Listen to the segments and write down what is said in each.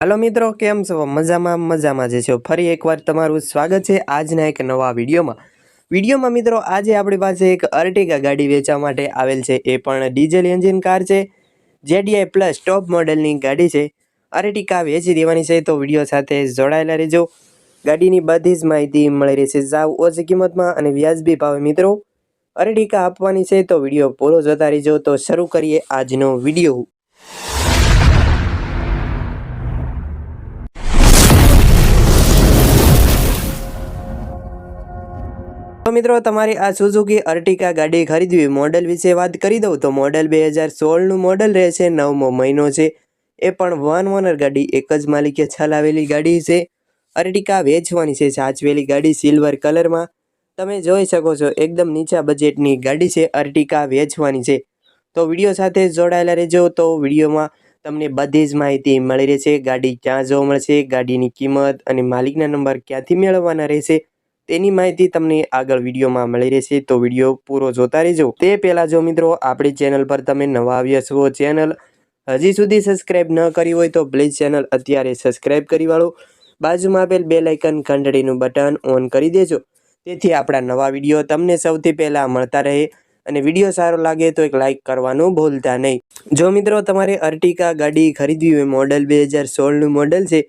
હાલો મિત્રો, કેમ છો? મજામાં મજામાં જે છો. ફરી એકવાર તમારું સ્વાગત છે આજના એક નવા વિડીયોમાં. વિડીયોમાં મિત્રો, આજે આપણી પાસે એક અર્ટિગા ગાડી વેચવા માટે આવેલ છે. એ પણ ડીઝલ એન્જિન કાર છે. જેડીઆઈ પ્લસ ટોપ મોડેલની ગાડી છે. અર્ટિકા વેચી દેવાની છે, તો વીડિયો સાથે જોડાયેલા રહેજો. ગાડીની બધી જ માહિતી મળી રહેશે. સાવ ઓછી કિંમતમાં અને વ્યાજબી ભાવે મિત્રો અર્ટિકા આપવાની છે, તો વીડિયો પૂરો જોતા રહેજો. તો શરૂ કરીએ આજનો વીડિયો. તો મિત્રો, તમારે આ સુઝુકી અર્ટિકા ગાડી ખરીદવી મોડલ વિશે વાત કરી દઉં તો મોડલ બે હજાર સોળનું મોડલ રહેશે, નવમો મહિનો છે. એ પણ વન ઓનર ગાડી, એક જ માલિકે ચલાવેલી ગાડી છે. અર્ટિકા વેચવાની છે, સાચવેલી ગાડી સિલ્વર કલરમાં તમે જોઈ શકો છો, એકદમ નીચા બજેટની ગાડી છે અર્ટિકા વેચવાની છે. તો વીડિયો સાથે જોડાયેલા રહેજો તો વિડીયોમાં તમને બધી જ માહિતી મળી રહેશે, ગાડી ક્યાં જોવા મળશે, ગાડીની કિંમત અને માલિકના નંબર ક્યાંથી મેળવવાના રહેશે. તેની માહિતી તમને આગળ વિડીયોમાં મળી રહેશે, તો વીડિયો પૂરો જોતા રહેજો. તે પહેલાં જો મિત્રો, આપણી ચેનલ પર તમે નવા આવ્યા છો, ચેનલ હજી સુધી સબસ્ક્રાઈબ ન કરી હોય તો પ્લીઝ ચેનલ અત્યારે સબસ્ક્રાઈબ કરી વાળો. બાજુમાં આપેલ બે લાઇકન ઘંટડીનું બટન ઓન કરી દેજો. તેથી આપણા નવા વીડિયો તમને સૌથી પહેલાં મળતા રહે અને વીડિયો સારો લાગે તો એક લાઇક કરવાનું ભૂલતા નહીં. જો મિત્રો, તમારે અર્ટિકા ગાડી ખરીદવી હોય, મોડલ બે હજાર સોળનું મોડલ છે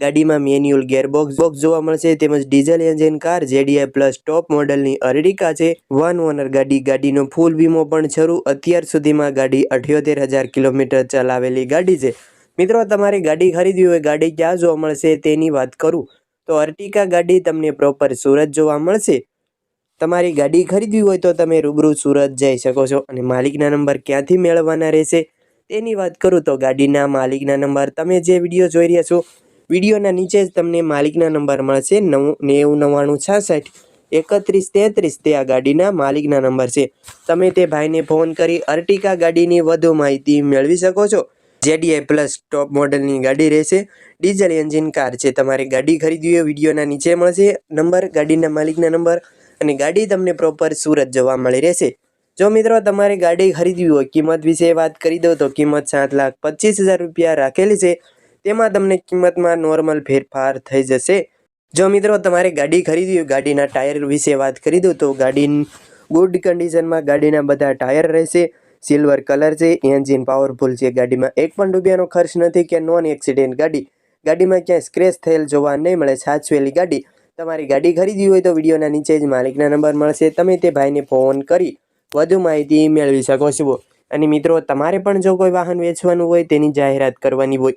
ગાડીમાં મેન્યુઅલ ગેરબોક્સ બોક્સ જોવા મળશે, તેમજ diesel engine car, ZDI plus top મોડલની અર્ટિકા છે. વન ઓનર ગાડી, ગાડીનો ફૂલ વીમો પણ શરૂ. અત્યાર સુધીમાં ગાડી અઠ્યોતેર હજાર કિલોમીટર ચલાવેલી ગાડી છે. મિત્રો, તમારે ગાડી ખરીદવી હોય, ગાડી ક્યાં જોવા મળશે તેની વાત કરું. તો અર્ટિકા ગાડી તમને પ્રોપર સુરત જોવા મળશે. તમારી ગાડી ખરીદવી હોય તો તમે રૂબરૂ સુરત જઈ શકો છો અને માલિકના નંબર ક્યાંથી મેળવવાના રહેશે તેની વાત કરું. તો ગાડીના માલિકના નંબર તમે જે વીડિયો જોઈ રહ્યા છો વિડીયોના નીચે જ તમને માલિકના નંબર મળશે, નવ, નેવું, નવ્વાણું, છાસઠ, એકત્રીસ, તેત્રીસ તે આ ગાડીના માલિકના નંબર છે. તમે તે ભાઈને ફોન કરી અર્ટિકા ગાડીની વધુ માહિતી મેળવી શકો છો. જેડીઆઈ પ્લસ ટોપ મોડલની ગાડી રહેશે. ડીઝલ એન્જિન કાર છે. તમારે ગાડી ખરીદવી હોય, વિડીયોના નીચે મળશે નંબર, ગાડીના માલિકના નંબર અને ગાડી તમને પ્રોપર સુરત જોવા મળી રહેશે. જો મિત્રો તમારે ગાડી ખરીદવી હોય, કિંમત વિશે વાત કરી દઉં તો કિંમત સાત લાખ પચીસ હજાર રૂપિયા રાખેલી છે. તેમાં તમને કિંમતમાં નોર્મલ ફેરફાર થઈ જશે. જો મિત્રો તમારે ગાડી ખરીદવી હોય, ગાડીના ટાયર વિશે વાત કરી દઉં તો ગાડી ગુડ કન્ડિશનમાં ગાડીના બધા ટાયર રહેશે સિલ્વર કલર છે એન્જિન પાવરફુલ છે. ગાડીમાં એક પણ રૂપિયાનો ખર્ચ નથી, કે નોન એક્સિડેન્ટ ગાડી. ગાડીમાં ક્યાંય સ્ક્રેચ થયેલ જોવા નહીં મળે, સાચવેલી ગાડી. તમારી ગાડી ખરીદવી હોય તો વિડીયોના નીચે જ માલિકના નંબર મળશે. તમે તે ભાઈને ફોન કરી વધુ માહિતી મેળવી શકો છો. અને મિત્રો, તમારે પણ જો કોઈ વાહન વેચવાનું હોય, તેની જાહેરાત કરવાની હોય